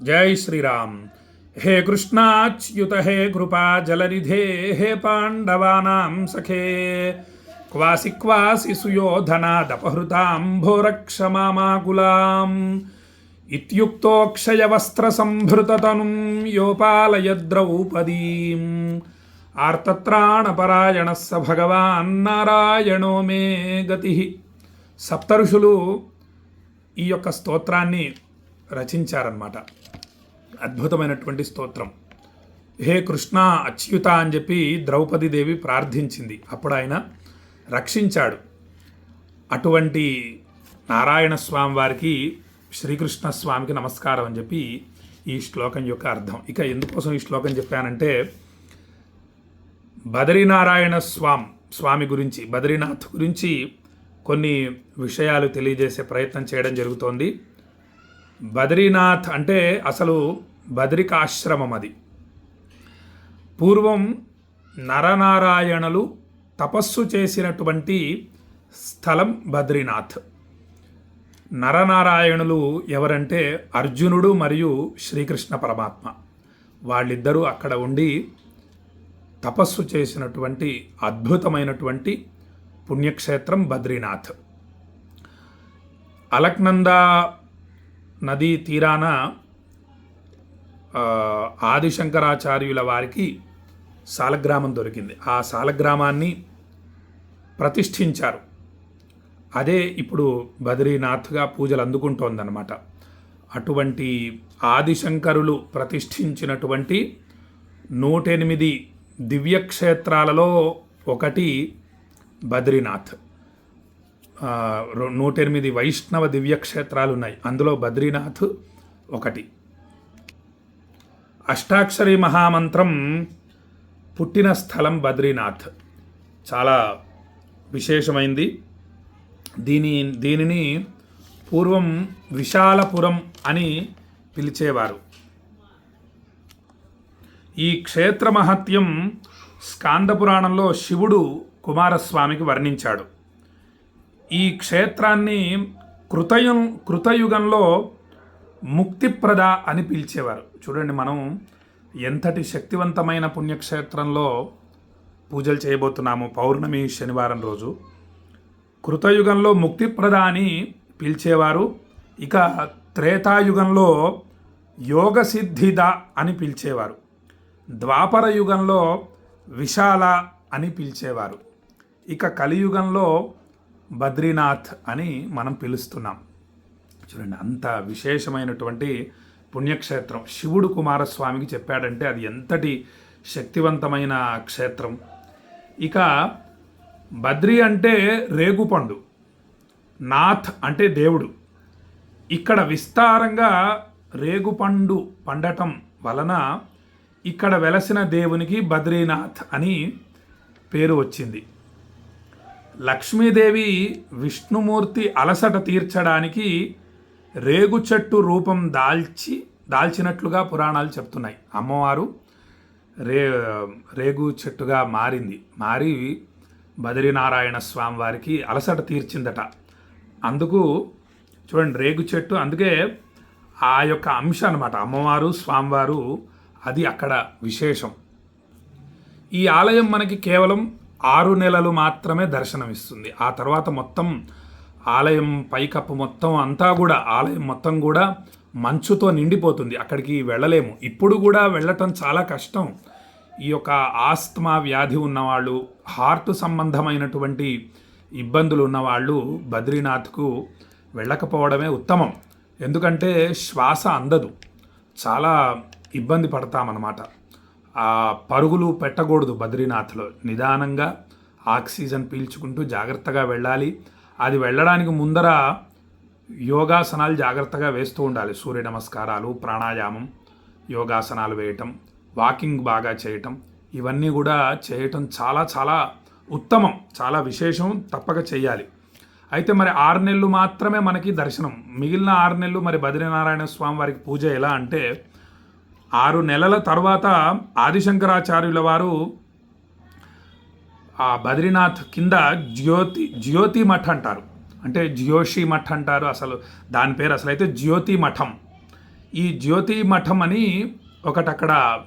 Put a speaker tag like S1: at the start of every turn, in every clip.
S1: జై శ్రీరామ్. హే కృష్ణాచ్యుత హే కృపా జలనిధే హే పాండవానాం సఖే. క్వాసి క్వాసి సుయోధనాదపహృతాం భోరక్షమామాకులాం. ఇత్యుక్తోక్షయవస్త్రసంభృతతనుం యోపాలయద్రౌపదీం. ఆర్తత్రాణపరాయణ స భగవాన్ నారాయణో మే గతి. సప్తఋషులు ఈ యొక్క స్తోత్రాన్ని రచించారన్నమాట. అద్భుతమైనటువంటి స్తోత్రం. హే కృష్ణ అచ్యుత అని చెప్పి ద్రౌపది దేవి ప్రార్థించింది. అప్పుడు ఆయన రక్షించాడు. అటువంటి నారాయణ స్వామి వారికి శ్రీకృష్ణ స్వామికి నమస్కారం అని చెప్పి ఈ శ్లోకం యొక్క అర్థం. ఇక ఎందుకోసం ఈ శ్లోకం చెప్పానంటే బదరీనారాయణ స్వామి స్వామి గురించి బద్రీనాథ్ గురించి కొన్ని విషయాలు తెలియజేసే ప్రయత్నం చేయడం జరుగుతోంది. బద్రీనాథ్ అంటే అసలు బద్రికాశ్రమం అది. పూర్వం నరనారాయణులు తపస్సు చేసినటువంటి స్థలం బద్రీనాథ్. నరనారాయణులు ఎవరంటే అర్జునుడు మరియు శ్రీకృష్ణ పరమాత్మ. వాళ్ళిద్దరూ అక్కడ ఉండి తపస్సు చేసినటువంటి అద్భుతమైనటువంటి పుణ్యక్షేత్రం బద్రీనాథ్. అలక్నంద నదీ తీరాన ఆదిశంకరాచార్యుల వారికి సాలగ్రామం దొరికింది. ఆ సాలగ్రామాన్ని ప్రతిష్ఠించారు. అదే ఇప్పుడు బద్రీనాథ్గా పూజలు అందుకుంటోందన్నమాట. అటువంటి ఆదిశంకరులు ప్రతిష్ఠించినటువంటి నూటెనిమిది దివ్యక్షేత్రాలలో ఒకటి బద్రీనాథ్. నూట ఎనిమిది వైష్ణవ దివ్యక్షేత్రాలు ఉన్నాయి అందులో బద్రీనాథ్ ఒకటి. అష్టాక్షరి మహామంత్రం పుట్టిన స్థలం బద్రీనాథ్. చాలా విశేషమైంది. దీని దీనిని పూర్వం విశాలపురం అని పిలిచేవారు. ఈ క్షేత్ర మహత్యం స్కాందపురాణంలో శివుడు కుమారస్వామికి వర్ణించాడు. ఈ క్షేత్రాన్ని కృతయం కృతయుగంలో ముక్తిప్రద అని పిలిచేవారు. చూడండి మనం ఎంతటి శక్తివంతమైన పుణ్యక్షేత్రంలో పూజలు చేయబోతున్నాము పౌర్ణమి శనివారం రోజు. కృతయుగంలో ముక్తిప్రద అని పిలిచేవారు. ఇక త్రేతాయుగంలో యోగసిద్ధిద అని పిలిచేవారు. ద్వాపర యుగంలో విశాల అని పిలిచేవారు. ఇక కలియుగంలో బద్రీనాథ్ అని మనం పిలుస్తున్నాం. చూడండి అంత విశేషమైనటువంటి పుణ్యక్షేత్రం. శివుడు కుమారస్వామికి చెప్పాడంటే అది ఎంతటి శక్తివంతమైన క్షేత్రం. ఇక బద్రి అంటే రేగుపండు నాథ్ అంటే దేవుడు. ఇక్కడ విస్తారంగా రేగుపండు పండటం వలన ఇక్కడ వెలసిన దేవునికి బద్రీనాథ్ అని పేరు వచ్చింది. లక్ష్మీదేవి విష్ణుమూర్తి అలసట తీర్చడానికి రేగు చెట్టు రూపం దాల్చి దాల్చినట్లుగా పురాణాలు చెప్తున్నాయి. అమ్మవారు రే రేగు చెట్టుగా మారింది. మారి బద్రీనారాయణ స్వామి వారికి అలసట తీర్చిందట. అందుకు చూడండి రేగు చెట్టు అందుకే ఆ యొక్క అంశం అనమాట అమ్మవారు స్వామివారు అది అక్కడ విశేషం. ఈ ఆలయం మనకి కేవలం ఆరు నెలలు మాత్రమే దర్శనమిస్తుంది. ఆ తర్వాత మొత్తం ఆలయం పైకప్పు మొత్తం అంతా కూడా ఆలయం మొత్తం కూడా మంచుతో నిండిపోతుంది. అక్కడికి వెళ్ళలేము. ఇప్పుడు కూడా వెళ్ళటం చాలా కష్టం. ఈ యొక్క ఆస్తమా వ్యాధి ఉన్నవాళ్ళు హార్ట్ సంబంధమైనటువంటి ఇబ్బందులు ఉన్నవాళ్ళు బద్రీనాథ్కు వెళ్ళకపోవడమే ఉత్తమం. ఎందుకంటే శ్వాస అందదు. చాలా ఇబ్బంది పడతామన్నమాట. ఆ పరుగులు పెట్టకూడదు బద్రీనాథ్లో. నిదానంగా ఆక్సిజన్ పీల్చుకుంటూ జాగ్రత్తగా వెళ్ళాలి. అది వెళ్ళడానికి ముందర యోగాసనాలు జాగ్రత్తగా వేస్తూ ఉండాలి. సూర్య నమస్కారాలు ప్రాణాయామం యోగాసనాలు వేయటం వాకింగ్ బాగా చేయటం ఇవన్నీ కూడా చేయటం చాలా చాలా ఉత్తమం చాలా విశేషం తప్పక చేయాలి. అయితే మరి ఆరు నెలలు మాత్రమే మనకి దర్శనం. మిగిలిన ఆరు నెలలు మరి బద్రీనారాయణ స్వామి వారికి పూజ ఎలా అంటే ఆరు నెలల తర్వాత ఆదిశంకరాచార్యుల వారు ఆ బద్రీనాథ్ కింద జ్యోతి జ్యోతి మఠ్ అంటారు. అంటే జ్యోషి మఠ్ అంటారు అసలు. దాని పేరు అసలు అయితే జ్యోతి మఠం. ఈ జ్యోతి మఠం అని ఒకటి అక్కడ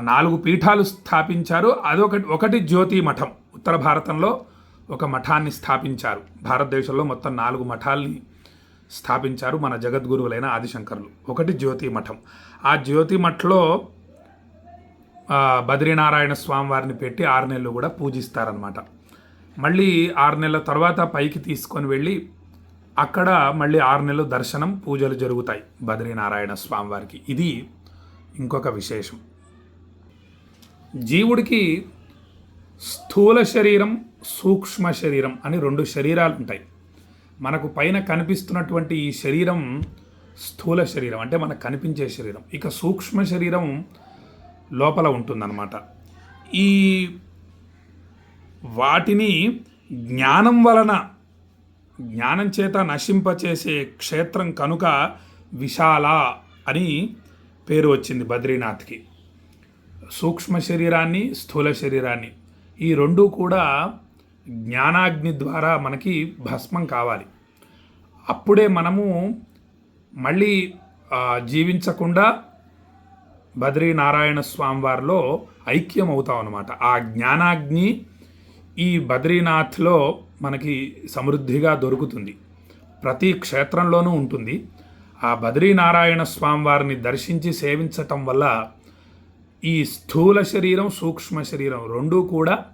S1: నాలుగు పీఠాలు స్థాపించారు. అదొకటి ఒకటి జ్యోతి మఠం. ఉత్తర భారతంలో ఒక మఠాన్ని స్థాపించారు. భారతదేశంలో మొత్తం నాలుగు మఠాల్ని స్థాపించారు మన జగద్గురువులైన ఆదిశంకరులు. ఒకటి జ్యోతి మఠం. ఆ జ్యోతి మఠంలో బద్రీనారాయణ స్వామి వారిని పెట్టి ఆరు నెలలు కూడా పూజిస్తారనమాట మళ్ళీ ఆరు నెలల తర్వాత పైకి తీసుకొని వెళ్ళి అక్కడ మళ్ళీ ఆరు నెలలు దర్శనం పూజలు జరుగుతాయి బద్రీనారాయణ స్వామి వారికి. ఇది ఇంకొక విశేషం. జీవుడికి స్థూల శరీరం సూక్ష్మ శరీరం అని రెండు శరీరాలు ఉంటాయి. మనకు పైన కనిపిస్తున్నటువంటి ఈ శరీరం స్థూల శరీరం అంటే మనకు కనిపించే శరీరం. ఇక సూక్ష్మ శరీరం లోపల ఉంటుందన్నమాట. ఈ వాటిని జ్ఞానం వలన జ్ఞానం చేత నశింపచేసే క్షేత్రం కనుక విశాల అని పేరు వచ్చింది బద్రీనాథ్కి. సూక్ష్మ శరీరాన్ని స్థూల శరీరాన్ని. ఈ రెండు కూడా జ్ఞానాగ్ని ద్వారా మనకి భస్మం కావాలి. అప్పుడే మనము మళ్ళీ జీవించకుండా బద్రీనారాయణ స్వామి వారిలో ఐక్యం అవుతాం అనమాట ఆ జ్ఞానాగ్ని ఈ బద్రీనాథ్లో మనకి సమృద్ధిగా దొరుకుతుంది. ప్రతి క్షేత్రంలోనూ ఉంటుంది. ఆ బద్రీనారాయణ స్వామి వారిని దర్శించి సేవించటం వల్ల ఈ స్థూల శరీరం సూక్ష్మ శరీరం రెండూ కూడా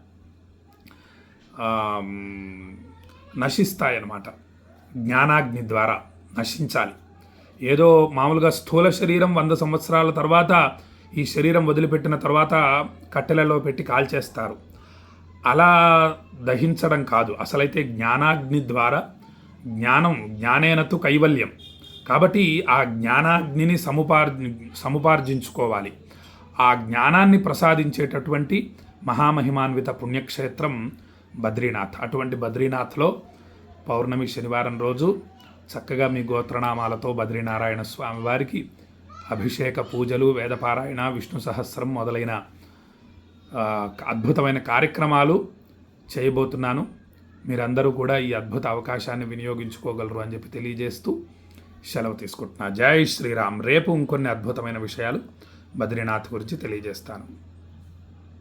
S1: నశిస్తాయన్నమాట. జ్ఞానాగ్ని ద్వారా నశించాలి. ఏదో మామూలుగా స్థూల శరీరం వంద సంవత్సరాల తర్వాత ఈ శరీరం వదిలిపెట్టిన తర్వాత కట్టెలలో పెట్టి కాల్చేస్తారు. అలా దహించడం కాదు. అసలైతే జ్ఞానాగ్ని ద్వారా జ్ఞానం జ్ఞానేనతు కైవల్యం. కాబట్టి ఆ జ్ఞానాగ్నిని సముపార్ సముపార్జించుకోవాలి. ఆ జ్ఞానాన్ని ప్రసాదించేటటువంటి మహామహిమాన్విత పుణ్యక్షేత్రం బద్రీనాథ్. అటువంటి బద్రీనాథ్లో పౌర్ణమి శనివారం రోజు చక్కగా మీ గోత్రనామాలతో బద్రీనారాయణ స్వామి వారికి అభిషేక పూజలు వేదపారాయణ విష్ణు సహస్రం మొదలైన అద్భుతమైన కార్యక్రమాలు చేయబోతున్నాను. మీరందరూ కూడా ఈ అద్భుత అవకాశాన్ని వినియోగించుకోగలరు అని చెప్పి తెలియజేస్తూ సెలవు తీసుకుంటున్నా. జై శ్రీరామ్. రేపు ఇంకొన్ని అద్భుతమైన విషయాలు బద్రీనాథ్ గురించి తెలియజేస్తాను.